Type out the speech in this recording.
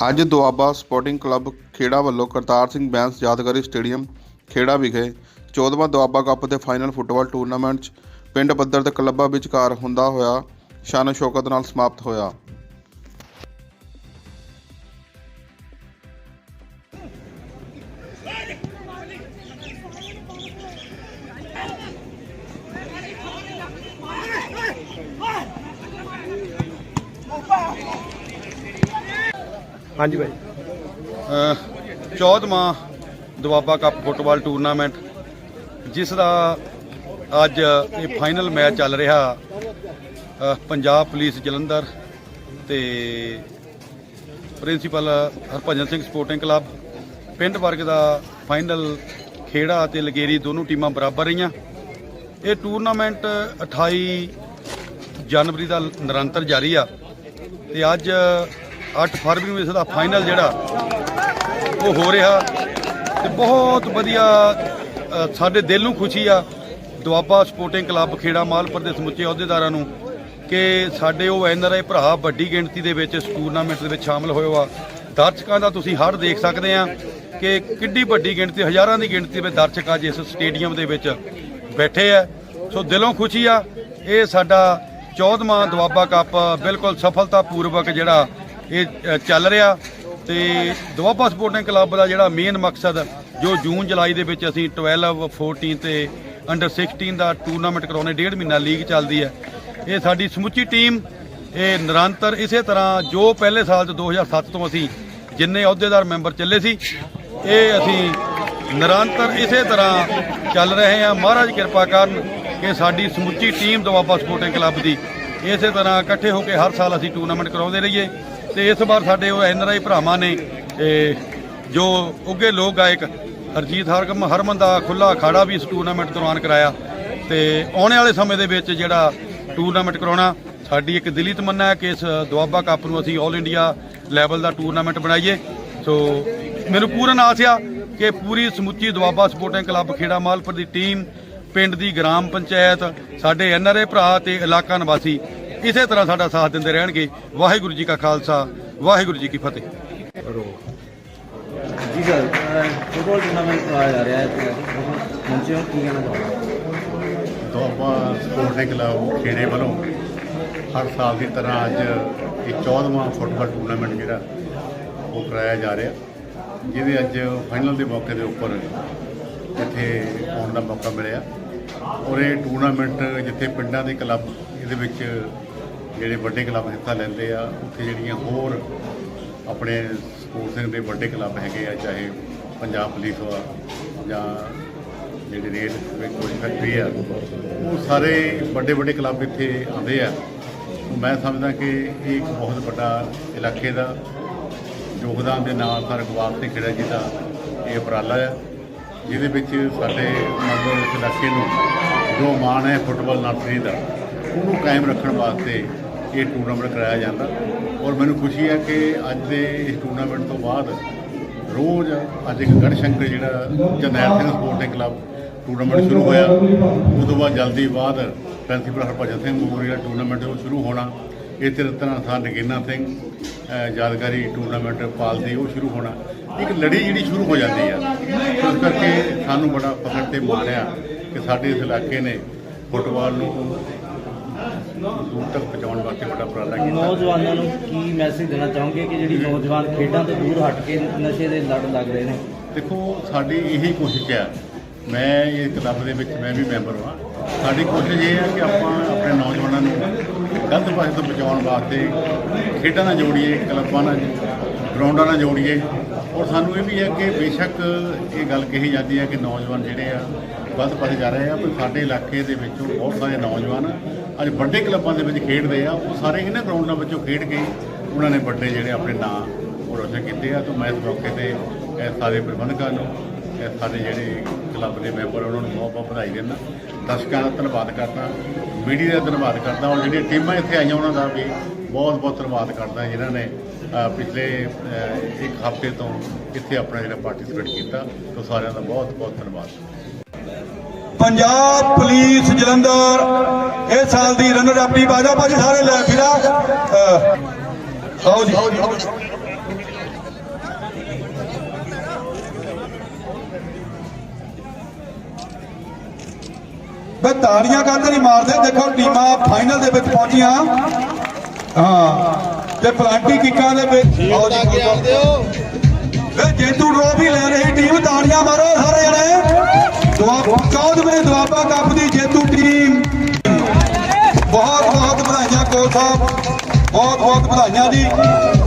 ਅੱਜ Doaba sporting club ਖੇੜਾ ਵੱਲੋਂ ਕਰਤਾਰ ਸਿੰਘ ਬੈਂਸ ਯਾਦਗਾਰੀ ਸਟੇਡੀਅਮ ਖੇੜਾ ਵਿਖੇ 14ਵਾਂ ਦੁਆਬਾ ਕੱਪ ਦੇ ਫਾਈਨਲ ਫੁੱਟਬਾਲ ਟੂਰਨਾਮੈਂਟ 'ਚ ਪਿੰਡ ਪੱਧਰ ਤੇ ਕਲੱਬਾਂ ਵਿਚਕਾਰ ਹੁੰਦਾ ਹੋਇਆ ਸ਼ਾਨ ਸ਼ੌਕਤ ਨਾਲ ਸਮਾਪਤ ਹੋਇਆ ਹਾਂਜੀ ਭਾਈ। ਅ, ਚੌਦਵਾਂ ਦੁਆਬਾ ਕੱਪ ਫੁੱਟਬਾਲ ਟੂਰਨਾਮੈਂਟ ਜਿਸ ਦਾ ਅੱਜ ਇਹ ਫਾਈਨਲ ਮੈਚ ਚੱਲ ਰਿਹਾ ਅ, ਪੰਜਾਬ ਪੁਲਿਸ ਜਲੰਧਰ ਤੇ principal Harbhajan Singh sporting club ਪਿੰਡ ਵਰਗ ਦਾ ਫਾਈਨਲ ਖੇੜਾ ਤੇ ਲਗੇਰੀ ਦੋਨੋਂ ਟੀਮਾਂ ਬਰਾਬਰ ਰਹੀਆਂ। ਇਹ ਟੂਰਨਾਮੈਂਟ 28 ਜਨਵਰੀ ਦਾ ਨਿਰੰਤਰ ਜਾਰੀ ਆ ਤੇ ਅੱਜ 8 ਫਰਵਰੀ ਨੂੰ ਇਸ ਦਾ ਫਾਈਨਲ ਜਿਹੜਾ ਉਹ ਹੋ ਰਿਹਾ ਤੇ ਬਹੁਤ ਵਧੀਆ ਸਾਡੇ ਦਿਲ ਨੂੰ ਖੁਸ਼ੀ ਆ ਦੁਆਬਾ ਸਪੋਰਟਿੰਗ ਕਲੱਬ ਖੇੜਾ ਮਾਲਪੁਰ ਦੇ ਸਮੁੱਚੇ ਅਹੁਦੇਦਾਰਾਂ ਨੂੰ ਕਿ ਸਾਡੇ ਉਹ ਐਨਆਰਆਈ ਭਰਾ ਵੱਡੀ ਗਿਣਤੀ ਦੇ ਵਿੱਚ ਇਸ ਟੂਰਨਾਮੈਂਟ ਦੇ ਵਿੱਚ ਸ਼ਾਮਲ ਹੋਏ ਆ। ਦਰਸ਼ਕਾਂ ਦਾ ਤੁਸੀਂ ਹਰ ਦੇਖ ਸਕਦੇ ਆ ਕਿ ਕਿੱਡੀ ਵੱਡੀ ਗਿਣਤੀ, ਹਜ਼ਾਰਾਂ ਦੀ ਗਿਣਤੀ ਵਿੱਚ ਦਰਸ਼ਕ ਅੱਜ ਇਸ ਸਟੇਡੀਅਮ ਦੇ ਵਿੱਚ ਬੈਠੇ ਆ। ਸੋ ਦਿਲੋਂ ਖੁਸ਼ੀ ਆ, ਇਹ ਸਾਡਾ 14ਵਾਂ ਦੁਆਬਾ ਕੱਪ ਬਿਲਕੁਲ ਸਫਲਤਾਪੂਰਵਕ ਜਿਹੜਾ ਇਹ ਚੱਲ ਰਿਹਾ ਤੇ ਦੁਆਬਾ ਸਪੋਰਟਿੰਗ ਕਲੱਬ ਦਾ ਜਿਹੜਾ ਮੇਨ ਮਕਸਦ, ਜੋ ਜੂਨ ਜੁਲਾਈ ਦੇ ਵਿੱਚ ਅਸੀਂ 12 14 ਤੇ ਅੰਡਰ 16 ਦਾ ਟੂਰਨਾਮੈਂਟ ਕਰਾਉਣੇ, ਡੇਢ ਮਹੀਨਾ ਲੀਗ ਚੱਲਦੀ ਹੈ। ਇਹ ਸਾਡੀ ਸਮੁੱਚੀ ਟੀਮ ਇਹ ਨਿਰੰਤਰ ਇਸੇ ਤਰ੍ਹਾਂ ਜੋ ਪਹਿਲੇ ਸਾਲ ਚ 2007 ਤੋਂ ਅਸੀਂ ਜਿੰਨੇ ਅਹੁਦੇਦਾਰ ਮੈਂਬਰ ਚੱਲੇ ਸੀ, ਇਹ ਅਸੀਂ ਨਿਰੰਤਰ ਇਸੇ ਤਰ੍ਹਾਂ ਚੱਲ ਰਹੇ ਹਾਂ। ਮਹਾਰਾਜ ਕਿਰਪਾ ਕਰਨ ਕਿ ਸਾਡੀ ਸਮੁੱਚੀ ਟੀਮ ਦੁਆਬਾ ਸਪੋਰਟਿੰਗ ਕਲੱਬ ਦੀ ਇਸੇ ਤਰ੍ਹਾਂ ਇਕੱਠੇ ਹੋ ਕੇ ਹਰ ਸਾਲ ਅਸੀਂ ਟੂਰਨਾਮੈਂਟ ਕਰਾਉਂਦੇ ਰਹੀਏ। ਤੇ ਇਸ ਵਾਰ ਸਾਡੇ ਉਹ ਐਨਆਰਆਈ ਭਰਾਵਾਂ ਨੇ ਇਹ ਜੋ ਉੱਗੇ ਲੋਕ ਗਾਇਕ ਹਰਜੀਤ ਹਰਗਮ, ਹਰਮਨ ਦਾ ਖੁੱਲਾ ਅਖਾੜਾ ਵੀ ਇਸ ਟੂਰਨਾਮੈਂਟ ਦੌਰਾਨ ਕਰਾਇਆ। ਤੇ ਆਉਣ ਵਾਲੇ ਸਮੇਂ ਦੇ ਵਿੱਚ ਜਿਹੜਾ ਟੂਰਨਾਮੈਂਟ ਕਰਾਉਣਾ, ਸਾਡੀ ਇੱਕ ਦਿਲੀ ਤਮੰਨਾ ਹੈ ਕਿ ਇਸ ਦੁਆਬਾ ਕੱਪ ਨੂੰ ਅਸੀਂ 올 ਇੰਡੀਆ ਲੈਵਲ ਦਾ ਟੂਰਨਾਮੈਂਟ ਬਣਾਈਏ। ਸੋ ਮੈਨੂੰ ਪੂਰਨ ਆਸ ਆ ਕਿ ਪੂਰੀ ਸਮੁੱਚੀ ਦੁਆਬਾ ਸਪੋਰਟਿੰਗ ਕਲੱਬ ਖੇੜਾ ਮਾਲਪੁਰ ਦੀ ਟੀਮ ਪਿੰਡ ਦੀ ਗ੍ਰਾਮ ਪੰਚਾਇਤ, ਸਾਡੇ ਐਨਆਰਏ ਭਰਾ ਤੇ ਇਲਾਕਾ ਨਿਵਾਸੀ ਇਸੇ ਤਰ੍ਹਾਂ ਸਾਡਾ ਸਾਥ ਦਿੰਦੇ ਰਹਿਣਗੇ। ਵਾਹਿਗੁਰੂ ਜੀ ਕਾ ਖਾਲਸਾ ਵਾਹਿਗੁਰੂ ਜੀ ਕੀ ਫਤਿਹ। ਜੀ ਸਰ ਫੁੱਟਬਾਲ ਟੂਰਨਾਮੈਂਟ ਕਰਾਇਆ ਜਾ ਰਿਹਾ ਹੈ ਤੇ ਪਹੁੰਚੇ ਹੋ ਕੀ ਕਹਿਣਾ ਚਾਹੁੰਦੇ ਦੁਆਬਾ ਸਪੋਰਟਿੰਗ ਕਲੱਬ ਖੇੜੇ ਵੱਲੋਂ ਹਰ ਸਾਲ ਦੀ ਤਰ੍ਹਾਂ ਅੱਜ ਇਹ 14ਵਾਂ ਫੁੱਟਬਾਲ ਟੂਰਨਾਮੈਂਟ ਜਿਹੜਾ ਉਹ ਕਰਾਇਆ ਜਾ ਰਿਹਾ। ਜਿਹਦੇ ਅੱਜ ਫਾਈਨਲ ਦੇ ਮੌਕੇ ਦੇ ਉੱਪਰ ਇੱਥੇ ਆਉਣ ਦਾ ਮੌਕਾ ਮਿਲਿਆ। ਔਰ ਇਹ ਟੂਰਨਾਮੈਂਟ ਜਿੱਥੇ ਪਿੰਡਾਂ ਦੇ ਕਲੱਬ ਇਹਦੇ ਵਿੱਚ ਜਿਹੜੇ ਵੱਡੇ ਕਲੱਬ ਹਿੱਸਾ ਲੈਂਦੇ ਆ, ਉੱਥੇ ਜਿਹੜੀਆਂ ਹੋਰ ਆਪਣੇ ਸਪੋਰਟਸ ਦੇ ਵੱਡੇ ਕਲੱਬ ਹੈਗੇ ਆ, ਚਾਹੇ ਪੰਜਾਬ ਪੁਲਿਸ ਵਾ ਜਾਂ ਜਿਹੜੇ ਰੇਲ ਕੋਈ ਫੈਕਟਰੀ ਆ, ਉਹ ਸਾਰੇ ਵੱਡੇ ਵੱਡੇ ਕਲੱਬ ਇੱਥੇ ਆਉਂਦੇ ਆ। ਮੈਂ ਸਮਝਦਾ ਕਿ ਇਹ ਇੱਕ ਬਹੁਤ ਵੱਡਾ ਇਲਾਕੇ ਦਾ ਯੋਗਦਾਨ ਦੇ ਨਾਲ ਸਰ ਗਵਾਲ ਸਿੰਘ ਖੇੜਾ ਜੀ ਦਾ ਇਹ ਉਪਰਾਲਾ ਆ, ਜਿਹਦੇ ਵਿੱਚ ਸਾਡੇ ਮਤਲਬ ਇਲਾਕੇ ਨੂੰ ਜੋ ਮਾਣ ਹੈ ਫੁੱਟਬਾਲ ਨਰਸਰੀ ਦਾ, ਉਹਨੂੰ ਕਾਇਮ ਰੱਖਣ ਵਾਸਤੇ ਇਹ ਟੂਰਨਾਮੈਂਟ ਕਰਾਇਆ ਜਾਂਦਾ। ਔਰ ਮੈਨੂੰ ਖੁਸ਼ੀ ਹੈ ਕਿ ਅੱਜ ਦੇ ਇਸ ਟੂਰਨਾਮੈਂਟ ਤੋਂ ਬਾਅਦ ਰੋਜ਼ ਅੱਜ ਇੱਕ ਗੜਸ਼ੰਕਰ ਜਿਹੜਾ Jarnail Singh sporting club tournament ਸ਼ੁਰੂ ਹੋਇਆ। ਉਸ ਤੋਂ ਬਾਅਦ ਜਲਦੀ ਬਾਅਦ principal Harbhajan Singh memorial tournament ਉਹ ਸ਼ੁਰੂ ਹੋਣਾ। ਇਸੇ ਤਰ੍ਹਾਂ ਥਾਂ ਨਗੀਨਾ ਸਿੰਘ ਯਾਦਗਾਰੀ ਟੂਰਨਾਮੈਂਟ ਪਾਲਦੀ ਉਹ ਸ਼ੁਰੂ ਹੋਣਾ। ਇੱਕ ਲੜੀ ਜਿਹੜੀ ਸ਼ੁਰੂ ਹੋ ਜਾਂਦੀ ਆ। ਇਸ ਕਰਕੇ ਸਾਨੂੰ ਬੜਾ ਫਖਰ ਤੇ ਮਾਣ ਆ ਕਿ ਸਾਡੇ ਇਸ ਇਲਾਕੇ ਨੇ ਫੁੱਟਬਾਲ ਨੂੰ ਦੂਰ ਤੱਕ ਪਹੁੰਚਾਉਣ ਵਾਸਤੇ ਬੜਾ ਉਪਰਾਲਾ ਕੀਤਾ ਨੌਜਵਾਨਾਂ ਨੂੰ ਕੀ ਮੈਸੇਜ ਦੇਣਾ ਚਾਹੋਗੇ ਕਿ ਜਿਹੜੀ ਨੌਜਵਾਨ ਖੇਡਾਂ ਤੋਂ ਦੂਰ ਹਟ ਕੇ ਨਸ਼ੇ ਦੇ ਲੜ ਲੱਗ ਰਹੇ ਨੇ? ਦੇਖੋ ਸਾਡੀ ਇਹੀ ਕੋਸ਼ਿਸ਼ ਹੈ। ਮੈਂ ਇਹ ਕਲੱਬ ਦੇ ਵਿੱਚ ਮੈਂ ਵੀ ਮੈਂਬਰ ਹਾਂ। ਸਾਡੀ ਕੋਸ਼ਿਸ਼ ਇਹ ਹੈ ਕਿ ਆਪਾਂ ਆਪਣੇ ਨੌਜਵਾਨਾਂ ਨੂੰ ਗਲਤ ਪਾਸੇ ਤੋਂ ਬਚਾਉਣ ਵਾਸਤੇ ਖੇਡਾਂ ਨਾਲ ਜੋੜੀਏ ਕਲੱਬਾਂ ਨਾਲ ਗਰਾਊਂਡਾਂ ਨਾਲ ਜੋੜੀਏ। ਔਰ ਸਾਨੂੰ ਇਹ ਵੀ ਹੈ ਕਿ ਬੇਸ਼ੱਕ ਇਹ ਗੱਲ ਕਹੀ ਜਾਂਦੀ ਹੈ ਕਿ ਨੌਜਵਾਨ ਜਿਹੜੇ ਆ ਗਲਤ ਪਾਸੇ ਜਾ ਰਹੇ ਆ ਪਰ ਸਾਡੇ ਇਲਾਕੇ ਦੇ ਵਿੱਚੋਂ ਬਹੁਤ ਸਾਰੇ ਨੌਜਵਾਨ ਅੱਜ ਵੱਡੇ ਕਲੱਬਾਂ ਦੇ ਵਿੱਚ ਖੇਡਦੇ ਆ, ਉਹ ਸਾਰੇ ਇਹਨਾਂ ਗਰਾਊਂਡਾਂ ਵਿੱਚੋਂ ਖੇਡ ਕੇ ਉਹਨਾਂ ਨੇ ਵੱਡੇ ਜਿਹੜੇ ਆਪਣੇ ਨਾਂ ਉਹ ਰੋਸ਼ਨ ਕੀਤੇ ਆ। ਤਾਂ ਮੈਂ ਇਸ ਮੌਕੇ ਤੇ ਇਹ ਸਾਰੇ ਪ੍ਰਬੰਧਕਾਂ ਨੂੰ, ਇਹ ਸਾਡੇ ਜਿਹੜੇ ਕਲੱਬ ਦੇ ਮੈਂਬਰ ਉਹਨਾਂ ਨੂੰ ਬਹੁਤ ਬਹੁਤ ਵਧਾਈ ਦਿੰਦਾ। ਦਰਸ਼ਕਾਂ ਦਾ ਧੰਨਵਾਦ ਕਰਦਾ, ਮੀਡੀਆ ਦਾ ਧੰਨਵਾਦ ਕਰਦਾ, ਔਰ ਜਿਹੜੀਆਂ ਟੀਮਾਂ ਇੱਥੇ ਆਈਆਂ ਉਹਨਾਂ ਦਾ ਵੀ ਬਹੁਤ ਬਹੁਤ ਧੰਨਵਾਦ ਕਰਦਾ, ਜਿਨ੍ਹਾਂ ਨੇ ਪਿਛਲੇ ਇੱਕ ਹਫ਼ਤੇ ਤੋਂ ਇੱਥੇ ਆਪਣਾ ਜਿਹੜਾ ਪਾਰਟਿਸਿਪੇਟ ਕੀਤਾ। ਤਾਂ ਸਾਰਿਆਂ ਦਾ ਬਹੁਤ ਬਹੁਤ ਧੰਨਵਾਦ। ਪੰਜਾਬ ਪੁਲਿਸ ਜਲੰਧਰ ਇਹ ਸਾਲ ਦੀ ਰਨਰ ਅਪ ਬਾਜਾ ਭਾਜੀ ਸਾਰੇ ਲੈ ਫਿਰਾ ਆਓ ਜੀ। ਬੇ ਤਾੜੀਆਂ ਕਾਹਦੇ ਨਹੀਂ ਮਾਰਦੇ? ਦੇਖੋ ਟੀਮਾਂ ਫਾਈਨਲ ਦੇ ਵਿੱਚ ਪਹੁੰਚੀਆਂ। ਹਾਂ ਤੇ ਪਲਾਂਟੀ ਕਿੱਕਾਂ ਦੇ ਵਿੱਚ। ਆਓ ਜੀ ਵੇ ਜੇਤੂ ਡਰੋ ਵੀ ਲੈ ਰਹੀ ਟੀਮ ਤਾੜੀਆਂ ਮਾਰੋ ਸਾਰੇ ਜਣੇ। 14ਵੇਂ ਦੁਆਬਾ ਕੱਪ ਦੀ ਜੇਤੂ ਟੀਮ। ਬਹੁਤ ਬਹੁਤ ਵਧਾਈਆਂ ਕੋਚ ਸਾਹਿਬ। ਬਹੁਤ ਬਹੁਤ ਵਧਾਈਆਂ ਜੀ।